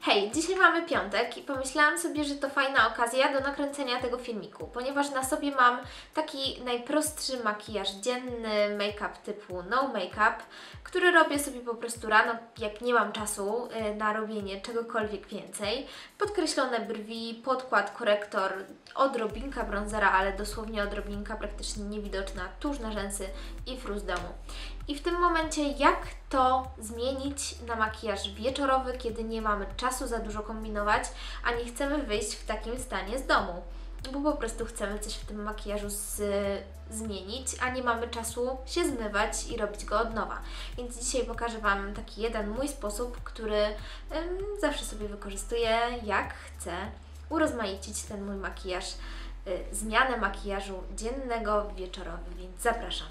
Hej, dzisiaj mamy piątek i pomyślałam sobie, że to fajna okazja do nakręcenia tego filmiku, ponieważ na sobie mam taki najprostszy makijaż dzienny, make-up typu no make-up, który robię sobie po prostu rano, jak nie mam czasu y, na robienie czegokolwiek więcej. Podkreślone brwi, podkład, korektor, odrobinka bronzera, ale dosłownie odrobinka, praktycznie niewidoczna, tuż na rzęsy i fru z domu. I w tym momencie jak to zmienić na makijaż wieczorowy, kiedy nie mamy czasu za dużo kombinować, a nie chcemy wyjść w takim stanie z domu. Bo po prostu chcemy coś w tym makijażu z, zmienić, a nie mamy czasu się zmywać i robić go od nowa. Więc dzisiaj pokażę Wam taki jeden mój sposób, który ym, zawsze sobie wykorzystuję, jak chcę urozmaicić ten mój makijaż, y, zmianę makijażu dziennego w wieczorowy, więc zapraszam.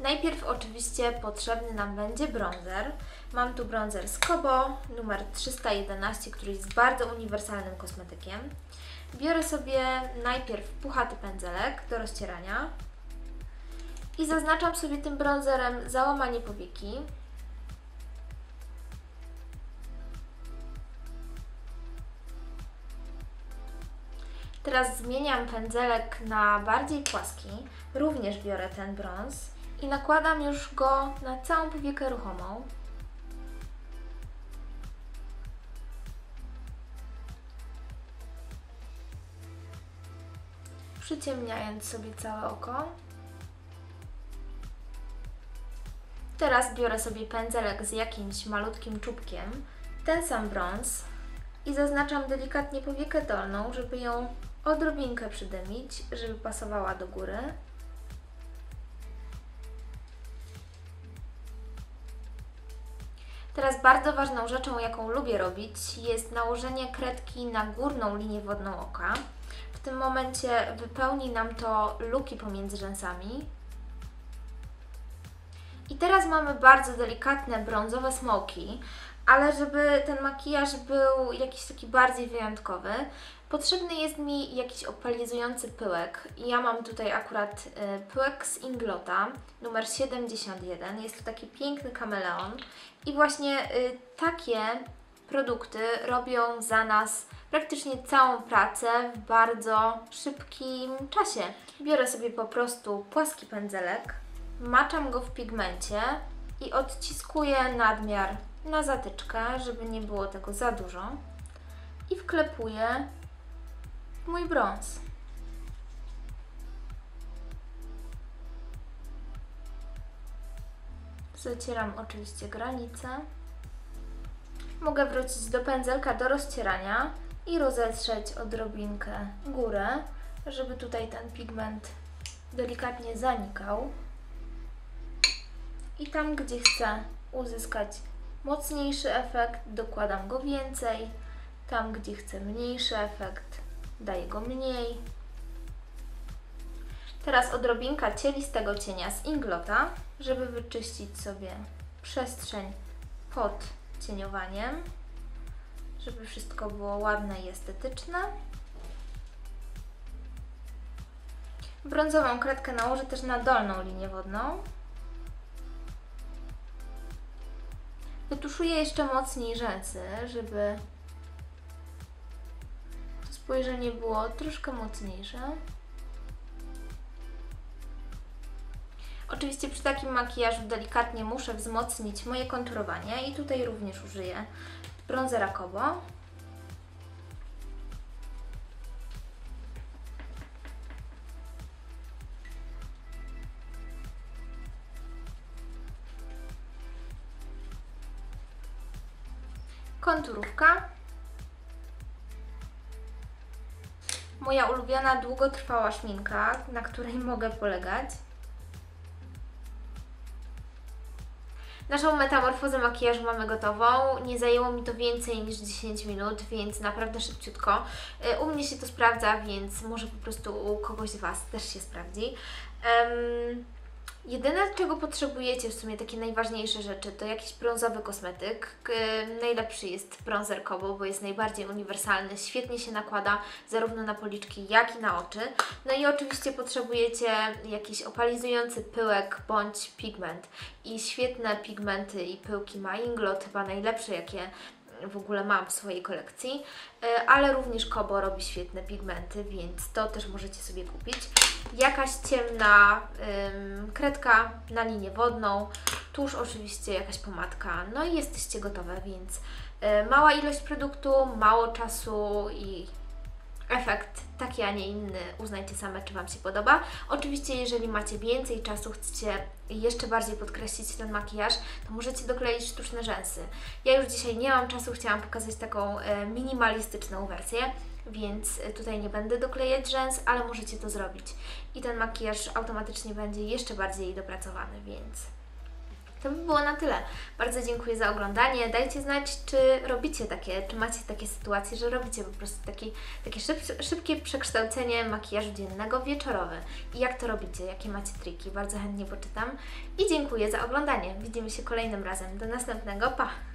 Najpierw oczywiście potrzebny nam będzie bronzer. Mam tu bronzer z Kobo numer 311, który jest bardzo uniwersalnym kosmetykiem. Biorę sobie najpierw puchaty pędzelek do rozcierania i zaznaczam sobie tym bronzerem załamanie powieki. Teraz zmieniam pędzelek na bardziej płaski. Również biorę ten brąz i nakładam już go na całą powiekę ruchomą. Przyciemniając sobie całe oko. Teraz biorę sobie pędzelek z jakimś malutkim czubkiem, ten sam brąz i zaznaczam delikatnie powiekę dolną, żeby ją odrobinkę przydymić, żeby pasowała do góry. Teraz bardzo ważną rzeczą, jaką lubię robić, jest nałożenie kredki na górną linię wodną oka. W tym momencie wypełni nam to luki pomiędzy rzęsami. I teraz mamy bardzo delikatne brązowe smoki, ale żeby ten makijaż był jakiś taki bardziej wyjątkowy, potrzebny jest mi jakiś opalizujący pyłek. Ja mam tutaj akurat y, pyłek z Inglota, numer 71. Jest to taki piękny kameleon i właśnie y, takie produkty robią za nas praktycznie całą pracę w bardzo szybkim czasie. Biorę sobie po prostu płaski pędzelek, maczam go w pigmencie i odciskuję nadmiar na zatyczkę, żeby nie było tego za dużo i wklepuję mój brąz. Zacieram oczywiście granicę. Mogę wrócić do pędzelka do rozcierania i rozetrzeć odrobinkę górę, żeby tutaj ten pigment delikatnie zanikał. I tam, gdzie chcę uzyskać mocniejszy efekt, dokładam go więcej. Tam, gdzie chcę mniejszy efekt, daję go mniej. Teraz odrobinka cielistego cienia z Inglota, żeby wyczyścić sobie przestrzeń pod cieniowaniem, żeby wszystko było ładne i estetyczne. Brązową kredkę nałożę też na dolną linię wodną. Wytuszuję jeszcze mocniej rzęsy, żeby spojrzenie było troszkę mocniejsze. Oczywiście przy takim makijażu delikatnie muszę wzmocnić moje konturowanie i tutaj również użyję bronzera Kobo. Konturówka. Moja ulubiona długotrwała szminka, na której mogę polegać. Naszą metamorfozę makijażu mamy gotową. Nie zajęło mi to więcej niż 10 minut, więc naprawdę szybciutko. Y, u mnie się to sprawdza, więc może po prostu u kogoś z Was też się sprawdzi. Um, Jedyne, czego potrzebujecie, w sumie takie najważniejsze rzeczy, to jakiś brązowy kosmetyk. Najlepszy jest bronzer Kobo, bo jest najbardziej uniwersalny, świetnie się nakłada zarówno na policzki, jak i na oczy. No i oczywiście potrzebujecie jakiś opalizujący pyłek bądź pigment. I świetne pigmenty i pyłki ma Inglot, chyba najlepsze, jakie w ogóle mam w swojej kolekcji, E, ale również Kobo robi świetne pigmenty, więc to też możecie sobie kupić. Jakaś ciemna ym, kredka na linię wodną, tuż oczywiście jakaś pomadka, no i jesteście gotowe, więc y, mała ilość produktu, mało czasu i efekt taki, a nie inny. Uznajcie same, czy Wam się podoba. Oczywiście, jeżeli macie więcej czasu, chcecie jeszcze bardziej podkreślić ten makijaż, to możecie dokleić sztuczne rzęsy. Ja już dzisiaj nie mam czasu, chciałam pokazać taką e, minimalistyczną wersję, więc tutaj nie będę doklejać rzęs, ale możecie to zrobić. I ten makijaż automatycznie będzie jeszcze bardziej dopracowany, więc to by było na tyle. Bardzo dziękuję za oglądanie. Dajcie znać, czy robicie takie, czy macie takie sytuacje, że robicie po prostu taki, takie szyb, szybkie przekształcenie makijażu dziennego w wieczorowy. I jak to robicie, jakie macie triki. Bardzo chętnie poczytam. I dziękuję za oglądanie. Widzimy się kolejnym razem. Do następnego. Pa!